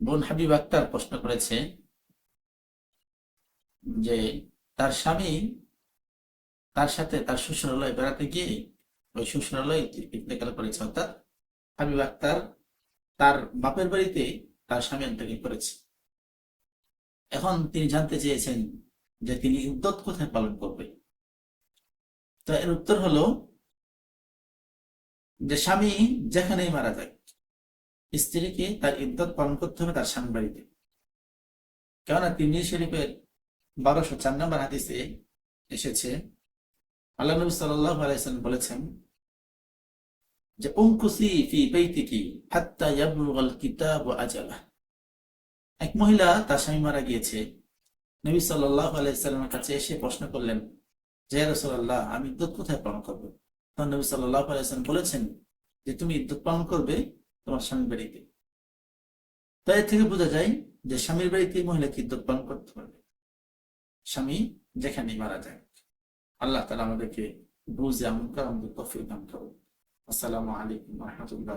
বোন হাবিব আক্তার প্রশ্ন করেছে যে, তার স্বামী তার সাথে তার শ্বশুরালয় বেড়াতে গিয়ে ওই শ্বশুরালয় করেছে, অর্থাৎ হাবিব আক্তার তার বাপের বাড়িতে তার স্বামী ইন্তেকাল করেছে। এখন তিনি জানতে চেয়েছেন যে, তিনি ইদ্যত কোথায় পালন করবে? তো এর উত্তর হলো যে স্বামী যেখানেই মারা যায়, স্ত্রীকে তার ইদ্যত পালন করতে হবে তার স্বামী বাড়িতে। কেননা তিন শরীফের বারোশো চার নম্বর হাদিসে এসেছে, আল্লাহ নবী বলেছেন যে এক মহিলা তার স্বামী মারা গিয়েছে। নবী সাল্লাহ আলাইসাল্লামের কাছে এসে প্রশ্ন করলেন, যে আমি ইদ্যত কোথায় পালন করব? নবী সাল্লাহ আলাইসাল্লাম বলেছেন যে তুমি ইদ্যুৎ পালন করবে তোমার স্বামীর বাড়িতে। তাই এর থেকে বোঝা যায় যে স্বামীর বাড়িতে মহিলাকে ইদ্যুৎ পালন করতে পারবে? স্বামী যেখানেই মারা যায় আল্লাহ তালা আমাদেরকে বুঝে আমল করা আমাদের তফিক দান করো আসসালামু আলাইকুম রহমতুল্লাহ